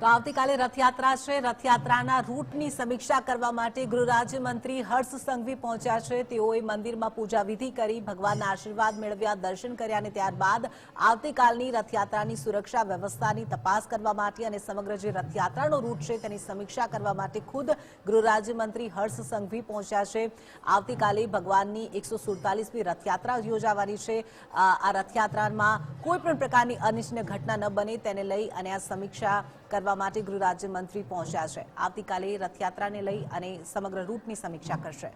તો આવતીકાલે રથયાત્રા છે. રથયાત્રાના રૂટની સમીક્ષા કરવા માટે ગૃહ રાજ્યમંત્રી હર્ષ સંઘવી પહોંચ્યા છે. તેઓએ મંદિરમાં પૂજા વિધિ કરી, ભગવાનના આશીર્વાદ મેળવ્યા, દર્શન કર્યા અને ત્યારબાદ આવતીકાલની રથયાત્રાની સુરક્ષા વ્યવસ્થાની તપાસ કરવા માટે અને સમગ્ર જે રથયાત્રાનો રૂટ છે તેની સમીક્ષા કરવા માટે ખુદ ગૃહ રાજ્યમંત્રી હર્ષ સંઘવી પહોંચ્યા છે. આવતીકાલે ભગવાનની એકસો સુડતાલીસમી રથયાત્રા યોજાવાની છે. આ આ રથયાત્રામાં કોઈ પણ પ્રકારની અનિચ્છનીય ઘટના ન બને તેને લઈ અને આ સમીક્ષા કરવા માટે ગૃહ પહોંચ્યા છે. આવતીકાલે રથયાત્રાને લઈ અને સમગ્ર રૂટની સમીક્ષા કરશે.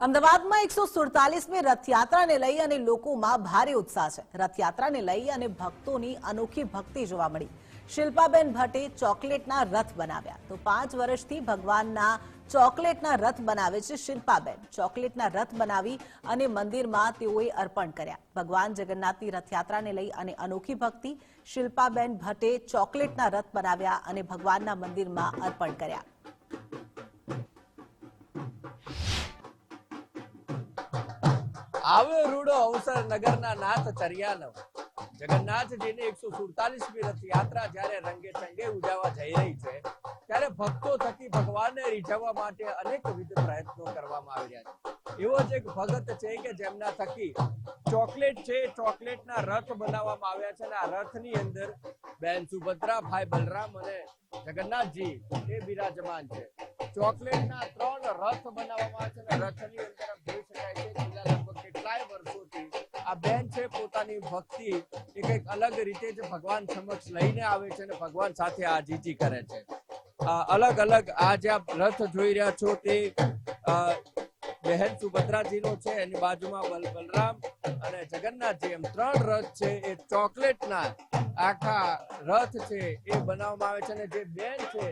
અમદાવાદમાં એકસો સુડતાલીસમી રથયાત્રાને લઈ અને લોકોમાં ભારે ઉત્સાહ છે. રથયાત્રાને લઈ અને ભક્તોની અનોખી ભક્તિ જોવા મળી. શિલ્પાબેન ભટ્ટે ચોકલેટના રથ બનાવ્યા. તો પાંચ વર્ષથી ભગવાનના ચોકલેટના રથ બનાવે છે શિલ્પાબેન. ચોકલેટના રથ બનાવી અને મંદિરમાં તેઓએ અર્પણ કર્યા. ભગવાન જગન્નાથની રથયાત્રાને લઈ અને અનોખી ભક્તિ શિલ્પાબેન ભટ્ટે ચોકલેટના રથ બનાવ્યા અને ભગવાનના મંદિરમાં અર્પણ કર્યા. આવ્યો રૂડો અવસર નગરના નાથ ચર્યાનો જગન્નાથજીની એકસો સુડતાલીસમી રથયાત્રા જ્યારે રંગે ચંગે ઉજાવા જઈ રહી છે, ત્યારે ભક્તો થકી ભગવાનને રીઝવવા માટે અનેકવિધ પ્રયત્નો કરવામાં આવી રહ્યા છે. એવો જ એક ભગત છે કે જેમના થકી ચોકલેટ છે, ચોકલેટના રથ બનાવવામાં આવ્યા છે અને આ રથની અંદર બેન સુભદ્રા ભાઈ બલરામ અને જગન્નાથજી એ બિરાજમાન છે. ચોકલેટના ત્રણ રથ બનાવવામાં આવે છે અને રથની અંદર જોઈ શકાય છે, છેલ્લા લગભગ કેટલાય વર્ષોથી આ બેન છે પોતાની ભક્તિ એ કંઈક અલગ રીતે જ ભગવાન સમક્ષ લઈને આવે છે અને ભગવાન સાથે આ જીજી કરે છે. અલગ અલગ આ જે આપ રથ જોઈ રહ્યા છો તે બહેન સુભદ્રાજીનો છે, એની બાજુમાં બલ બલરામ અને જગન્નાથજી એમ ત્રણ રથ છે એ ચોકલેટના આખા રથ છે એ બનાવવામાં આવે છે અને જે બેન છે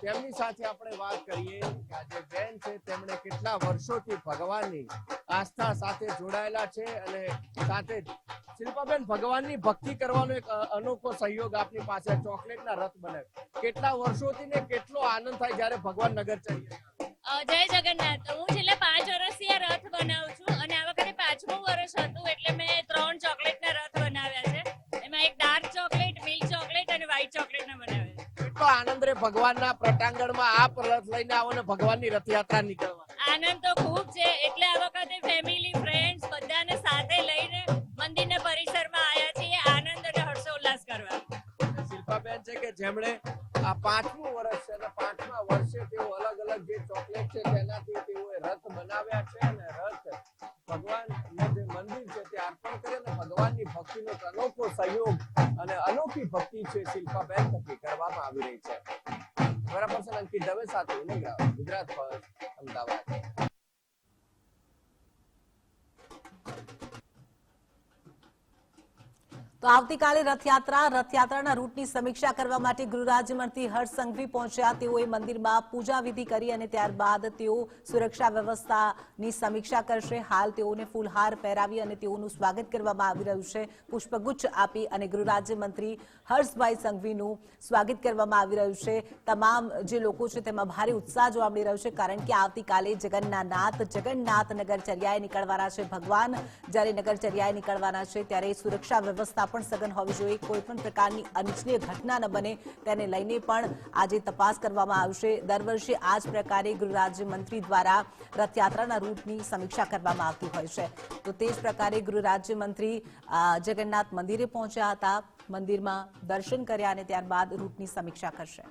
તેમની સાથે આપણે વાત કરીએ કે આ જે બેન છે તેમણે કેટલા વર્ષોથી ભગવાનની આસ્થા સાથે જોડાયેલા છે અને સાથે શિલ્પાબેન ભગવાનની ભક્તિ કરવાનો એક અનોખો સહયોગ આપની પાસે ચોકલેટના રથ બને કેટલા વર્ષોથી ને કેટલો આનંદ થાય જ્યારે ભગવાન નગર ચડીએ? અ, જય જગન્નાથ. હું છેલ્લા વર્ષ હતું એટલે મેં ત્રણ ચોકલેટના રથ બનાવ્યા છે. એમાં એક ડાર્ક ચોકલેટ મિલ્ક ચોકલેટ અને વ્હાઈટ ચોકલેટના બનાવ્યા છે. કેટલો આનંદ રે ભગવાનના પ્રટાંગણમાં આપ રથ લઈને આવો ને ભગવાનની રથયાત્રા નીકળવા. આનંદ તો ખૂબ છે એટલે આ વખતે ફેમિલી ફ્રેન્ડ્સ બધાને સાથે લઈને મંદિરના પરિસરમાં આવ્યા છીએ. આનંદ અને હર્ષોલ્લાસ કરવા. શિલ્પાબેન છે કે જેમણે આ પાંચમું વર્ષ છે અને પાંચમા વર્ષે તેઓ અલગ અલગ જે ચોકલેટ છે તેનાથી તેઓએ રથ બનાવ્યા છે અને રથ ભગવાન ભગવાનની ભક્તિનો અનોખો સહયોગ અને અનોખી ભક્તિ છે શિલ્પાબેન થકી કરવામાં આવી રહી છે. બરાબર અંકિત દવે સાથે ગુજરાત પર અમદાવાદ. આવતીકાલે રથયાત્રા, રથયાત્રાના રૂટની સમીક્ષા કરવા માટે ગૃહ હર્ષ સંઘવી પહોંચ્યા. તેઓએ મંદિરમાં પૂજા વિધિ કરી અને ત્યારબાદ તેઓ સુરક્ષા વ્યવસ્થાની સમીક્ષા કરશે. હાલ તેઓને ફૂલહાર પહેરાવી અને તેઓનું સ્વાગત કરવામાં આવી રહ્યું છે. પુષ્પગુચ્છ આપી અને ગૃહ રાજ્યમંત્રી હર્ષભાઈ સંઘવીનું સ્વાગત કરવામાં આવી રહ્યું છે. તમામ જે લોકો છે તેમાં ભારે ઉત્સાહ જોવા મળી રહ્યો છે, કારણ કે આવતીકાલે જગન્નાથ જગન્નાથ નગરચર્યાએ નીકળવાના છે. ભગવાન જ્યારે નગરચર્યાએ નીકળવાના છે, ત્યારે સુરક્ષા વ્યવસ્થા પણ સઘન હોવી જોઈએ. કોઈ પણ પ્રકારની અનિચ્છનીય ઘટના ન બને તેને લઈને પણ આજે તપાસ કરવામાં આવશે. દર વર્ષે આ જ પ્રકારે ગૃહ રાજ્યમંત્રી દ્વારા રથયાત્રાના રૂટની સમીક્ષા કરવામાં આવતી હોય છે. તો તે જ પ્રકારે ગૃહ રાજ્યમંત્રી જગન્નાથ મંદિરે પહોંચ્યા હતા. મંદિરમાં દર્શન કર્યા અને ત્યારબાદ રૂટની સમીક્ષા કરશે.